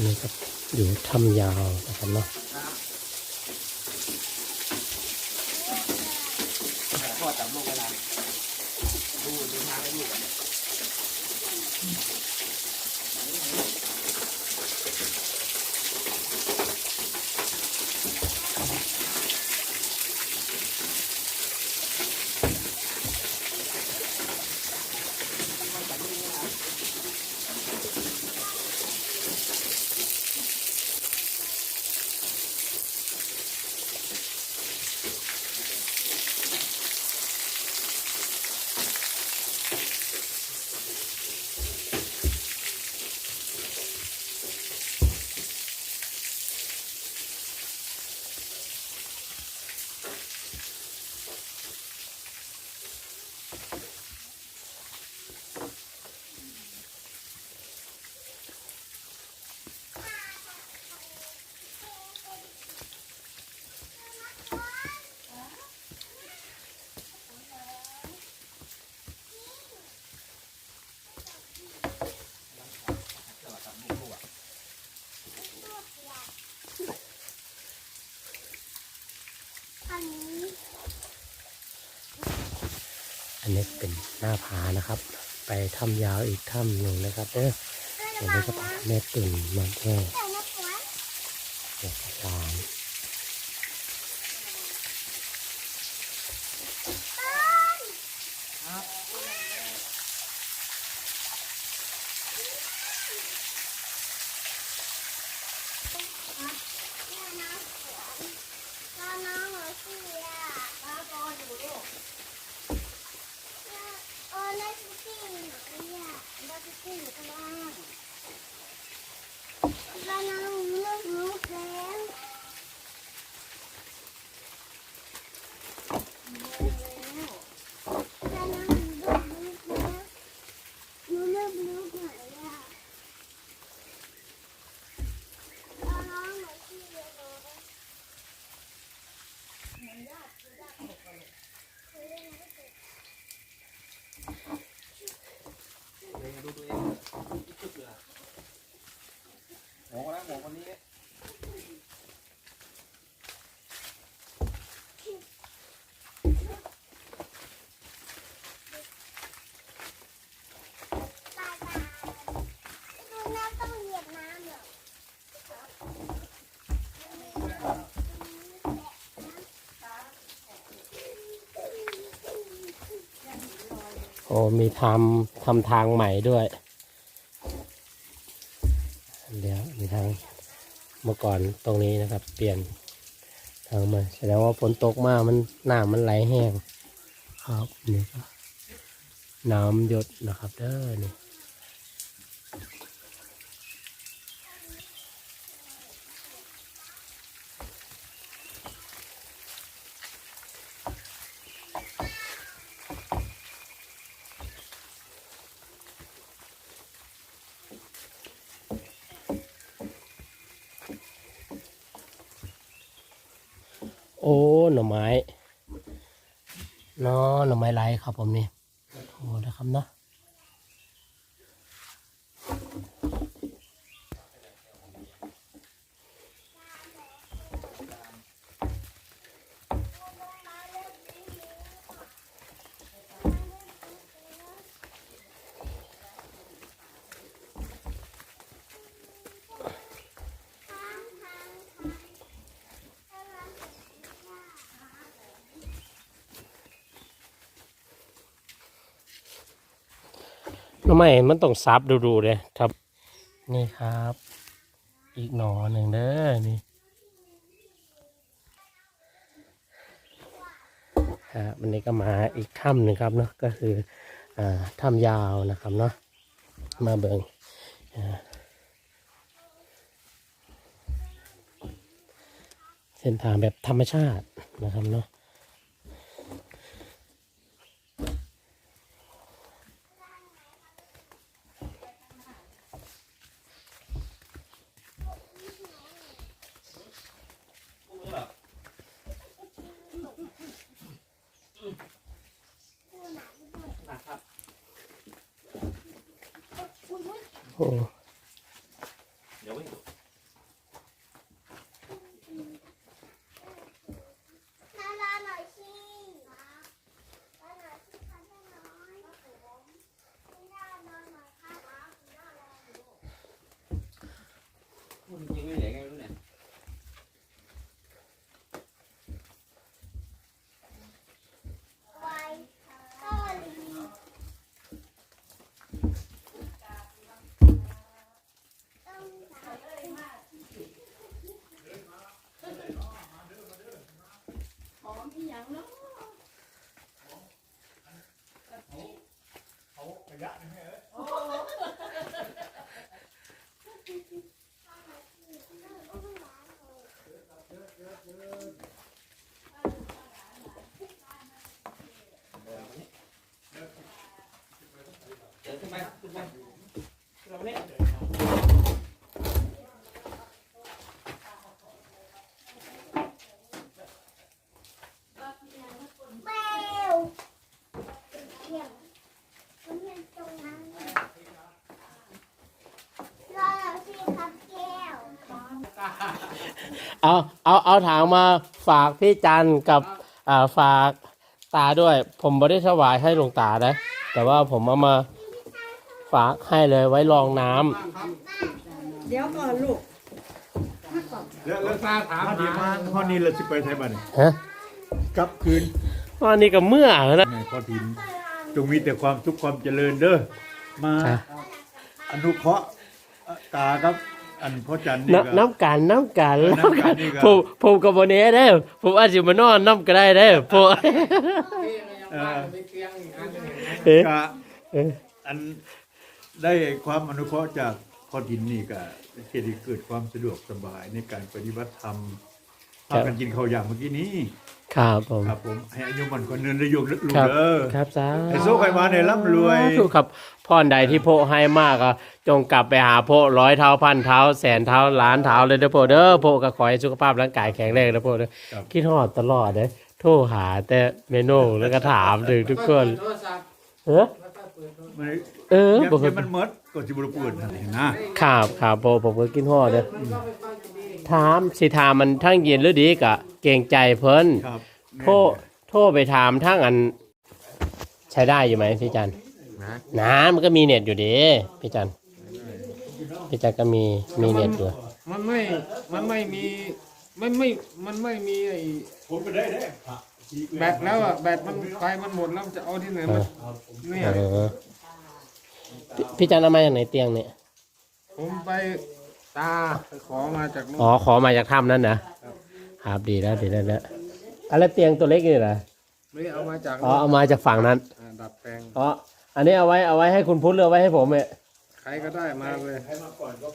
นนี้ก็อยู่ถ้ำยาวนะครับเนาะ อันนี้เป็นหน้าผานะครับ ไปถ้ำยาวอีกถ้ำหนึ่งนะครับเด้อก็อัระนวันี้ก็นะแม่ตุ่นมาแค่แต่นะปวดเอกสารเนี่ยนะปวดตอนน้องหนูเสียป้าบออยู่ลูกเออแล้วซิตี้อยู่ไหนอะแล้วซิตี้อยู่ข้างล่าง แล้วน้องเลิกลุกแล้วแล้วน้องเลิกลุกแล้วหนูเลิกลุกไหนอะ เองดูตัวเองชุดเสือหมอคนนั้นหมอคนนี้ ตายตายดูน้ำต้องเหยียบน้ำเหรอ โอ้มีทำทำทางใหม่ด้วย เดี๋ยวมีทางเมื่อก่อนตรงนี้นะครับ เปลี่ยนทางใหม่แสดงว่าฝนตกมากมันน้ำมันไหลแห้งครับนี่ก็น้ำหยดนะครับเด้อนี่ โอ้หน่อไม้เนาะหน่อไม้ไรครับผมนี่โอ้นะครับเนาะ น่อไม้มันต้องซับดูๆเลยครับ นี่ครับ อีกหน่อหนึ่งเด้อนี่ครับวันนี้ก็มาอีกถ้ำหนึ่งครับเนาะก็คืออ่าถ้ำยาวนะครับเนาะมาเบิงเส้นทางแบบธรรมชาตินะครับเนาะ โอ้เดี๋ยวไว้ จริงไม่เหลือไงไม่รู้เนี่ย ไว้ก็ลีต้องทำ เดินขึ้นไปขึ้นไปขึ้นมาวันนี้ แมวเขียงมันเป็นตรงนั้นรอสิครับแก้ว เอาเอาเอาถังมาฝากพี่จันกับอ่าฝากตาด้วย ผมไม่ได้ถวายให้หลวงตานะแต่ว่าผมเอามาฝากให้เลยไว้รองน้ำเดี๋ยวก่อนลูกแล้วแล้วตาถามถ้าดีมาข้อนี้เราสิไปไทยบ้านฮะกลับคืนวันนี้ก็เมื่อนะในข้อทินจงมีแต่ความสุขความเจริญเด้อมาค่ะอนุเคราะห์ตาครับ อันพ่อจันนี่ก็ น้ำน้ำกันน้ำกันเออน้ำน้ำกักันนนี่ก็ ผมผมกับโบเน่ได้อผมอาจจะมานอนน้ำก็ได้ได้อผมเออเอ๊ะกะเอ๊ะอันได้ความอนุเคราะห์จากพ่อทินนี่ก็เกิดให้เกิดความสะดวกสบายในการปฏิบัติธรรมพากันกินข้าวอย่างเมื่อกี้นี้ ครับผมครับผมให้อายุมันคนเนินได้ยกลูกครับเด้อครับสาไอ้โซ่ไขมาเนี่ยร่ำรวยถูกครับพรใดที่โพให้มากอะจงกลับไปหาโพร้อยเท้าพันเท้า แสนเท้าล้านเท้าเลยเด้อโพเด้อโพก็ขอให้สุขภาพร่างกายแข็งแรงเด้อโพเด้อครับคิดฮอดตลอดเด้อโทรหาแต่เมนูแล้วก็ถามถึงทุกคนเออมันเออยังบ่เคยยังมันหมดก็สิบ่ได้เปิดนั่นเองนะครับครับโพผมก็กินฮอดเด้อถามสิถามมันทั้งเย็นหรือดีกะ เกรงใจเพิ่นครับโทรโทรไปถามทั้งอัน ใช้ได้อยู่ไหมพี่จันนะมันก็มีเน็ตอยู่ดีพี่จันพี่จันก็มีมีเน็ตอยู่มันไม่ มันไม่มีไม่ไม่ มันไม่มีไอ้ผมไปได้ได้แบตแล้วอะแบตมันไฟมันหมดแล้วมันจะเอาที่ไหนมาเนี่ยเออพี่พี่จันเอามาจากไหนเตียงเนี่ยผมไปตาไปขอมาจากนู้นอ๋อขอมาจากถ้ำนั่นนะ ครับดีแล้วดีแล้วนะอะไรเตียงตัวเล็กนี่เหรอไม่เอามาจากอ๋อเอามาจากฝั่งนั้นอ่าดัดแปลงอ๋ออันนี้เอาไว้เอาไว้ให้คุณพุทธหรือเอาไว้ให้ผมเนี่ยใครก็ได้มาเลยใครมาก่อนก็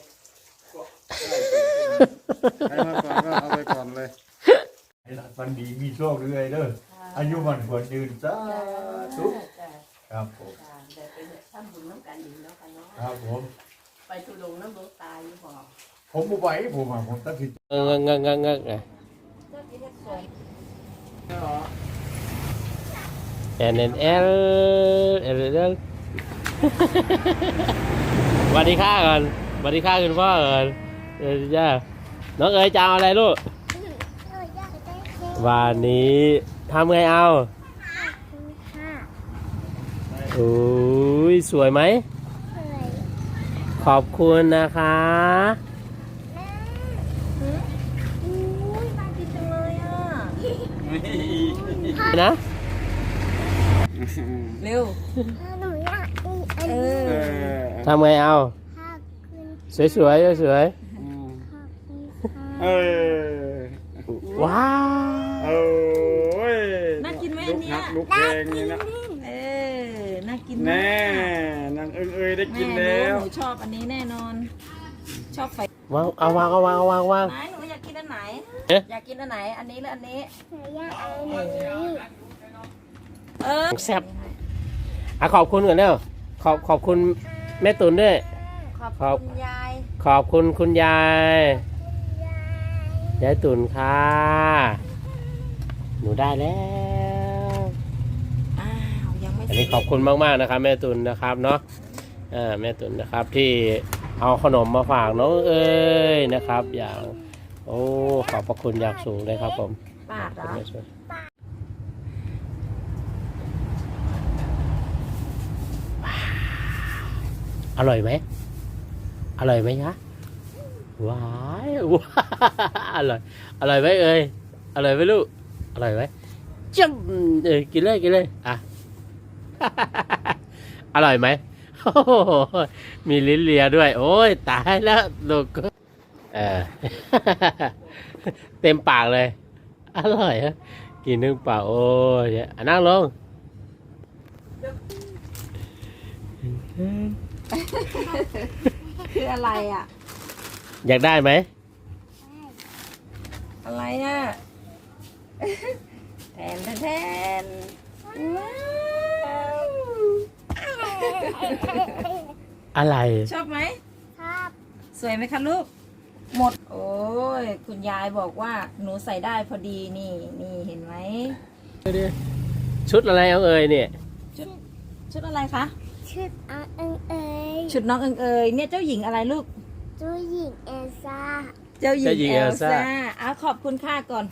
เอาไปก่อนเลยมันดีมีโชคเรื่อยเด้ออายุมันควรยืนสาธุครับผมแต่ไปทำบุญน้ำกันอยู่แล้วกันเนาะครับผมไปทุดงน้ำหลวงตาอยู่บ่ผมบ่ไหวผมอะผมตัดสินเงงเงงเงงเง งเงงเอ็นเอ็นเอลเอลเอลสวัสดีค่ะก่อนสวัสดีค่ะคุณพ่อก่อนเออจ้าน้องเอ๋ยจะเอาอะไรลูกเราอยากได้เค้กวันนี้ทำไงเอาค่ะโอ้ยสวยไหมเคยขอบคุณนะคะ แม่อุ้ยมาดีจังเลยอะ นะเร็วหนูอยากอีกอันเอนี้อทำไงเอา ขอบคุณสวยสวยๆสวยขอบคุณค่ะเออๆว้าวโอ้ยน่ากินไหมอันเนี้ย ลูกแพงนี่นะเออน่ากินแน่มากนางเอิงเอยได้กินแม่แล้วหนูชอบอันนี้แน่นอน ชอบไฟวางเอาวางเอาวางเอาวางวางไหนหนู เอ๊ะอยากกินอันไหน อันนี้หรืออันนี้ หนูอยากเอาอันนี้เออแซ่บอะขอบคุณก่อนเร็วขอบขอบคุณแม่ตุนด้วย ขอบครับคุณยาย ขอบคุณคุณยายยายตุนค่ะ หนูได้แล้วอ้าวยังไม่อันเสร็นี้จขอบคุณมากๆนะครับ แม่ตุนนะครับเนาะอ่าแม่ตุนนะครับที่เอาขนมมาฝากน้องเอ้ยนะครับ อย่าง โอ้ขอบพระคุณอย่างสูงเลยครับผมปาดเหรอแม่ช่วยว้าวอร่อยไหมอร่อยไหมคะว้ายว้าอร่อยอร่อยไหมเอ่ยอร่อยไหมลูกอร่อยไหมจ้ำเออกินเลยกินเลยอะอร่อยไหมโอ้โหมีลิ้นเลียด้วย โอ้ยตายแล้วลูก เออ เต็มปากเลย อร่อยฮะกินนึงเปล่าโอ้ยอะนั่งลงคืออะไรอะ อยากได้ไหม อะไรอะ แทนแทนแทนว้าวอะไร ชอบไหมครับสวยไหมคะลูก หมด โอ้ย คุณยายบอกว่าหนูใส่ได้พอดีนี่ นี่เห็นไหมชุดอะไรเอาเอ่ยเนี่ย ชุดอะไรคะ ชุดอาเอิงเอ๋ยชุดน้องเอิงเอยเนี่ยเจ้าหญิงอะไรลูกตัวหญิงเอลซ่า เจ้าหญิเจ้าหญิงงเอลเอลซ่า ซ่าเอาขอบคุณค่าก่อน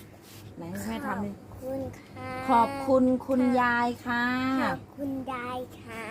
ไหนแม่ทำดิคุณค่ะขอบคุณคุณยายค่ะ ขอบคุณยายค่ะ